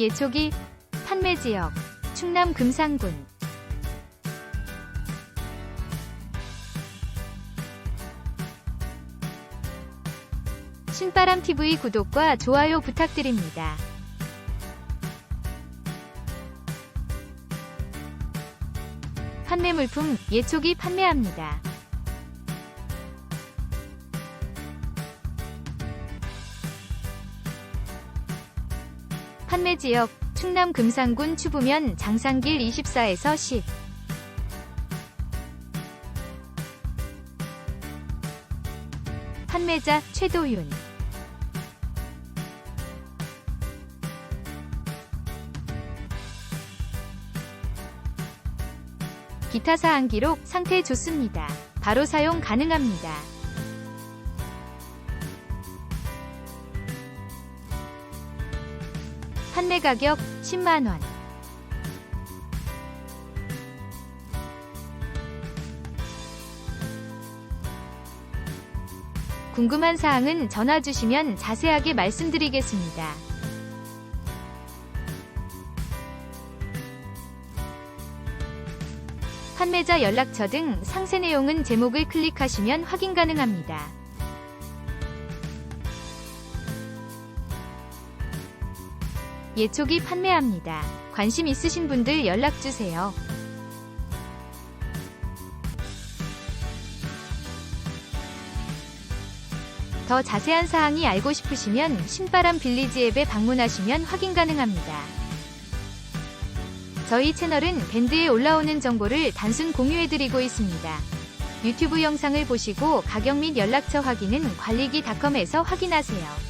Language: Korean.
예초기 판매 지역 충남 금산군 신바람 TV 구독과 좋아요 부탁드립니다. 판매 물품 예초기 판매합니다. 판매 지역 충남 금산군 추부면 장산길 24에서 10 판매자 최도윤 기타 사항 기록 상태 좋습니다. 바로 사용 가능합니다. 판매 가격 10만 원. 궁금한 사항은 전화 주시면 자세하게 말씀드리겠습니다. 판매자 연락처 등 상세 내용은 제목을 클릭하시면 확인 가능합니다. 예초기 판매합니다. 관심 있으신 분들 연락주세요. 더 자세한 사항이 알고 싶으시면 신바람 빌리지 앱에 방문하시면 확인 가능합니다. 저희 채널은 밴드에 올라오는 정보를 단순 공유해드리고 있습니다. 유튜브 영상을 보시고 가격 및 연락처 확인은 관리기닷컴에서 확인하세요.